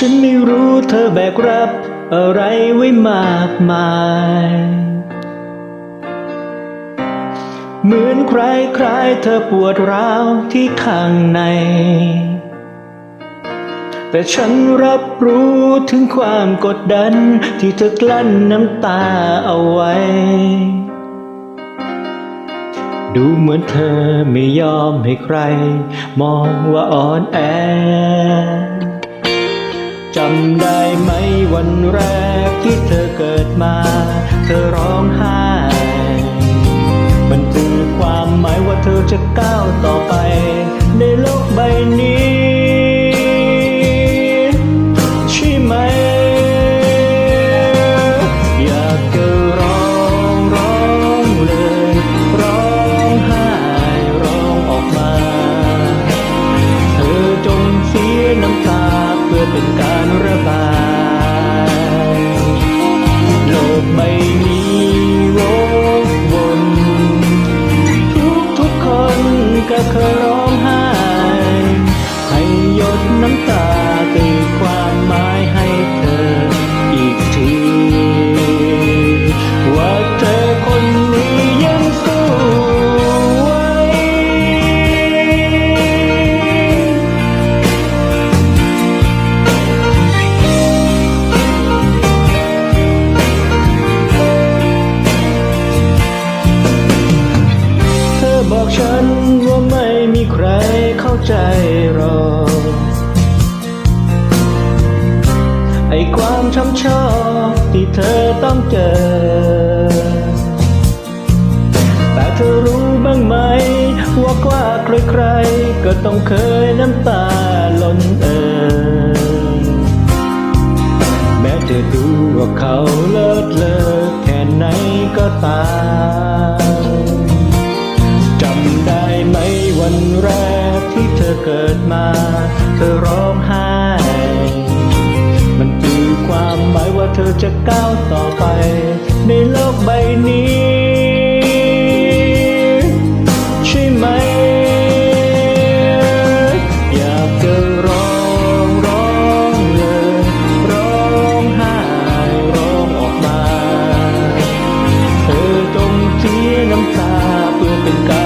ฉันไม่รู้เธอแบกรับอะไรไว้มากมาย เหมือนใครใครเธอปวดร้าวที่ข้างใน แต่ฉันรับรู้ถึงความกดดันที่เธอกลั้นน้ำตาเอาไว้ ดูเหมือนเธอไม่ยอมให้ใคร มองว่าอ่อนแอ จำได้ไหมวันแรกที่เธอเกิดมา เธอร้องไห้ มันคือความหมายว่าเธอจะก้าวต่อไป ในโลกใบนี้ คน ความช้ำชอกที่เธอต้องเจอ แต่เธอรู้บ้างไหม ว่ากว่าใครๆ ก็ต้องเคยน้ำตาล้นเอ่อแม้จะดูว่าเขาเลิศเลอแค่ไหนก็ตามจำได้ไหมวันแรกที่เธอเกิดมา เธอร้องไห้ จะก้าวต่อไป ในโลกใบนี้ใช่ไหม อยากจะร้องร้องเลยร้องไห้ร้องออกมา เธอจงเสียน้ำตาเพื่อเป็นการ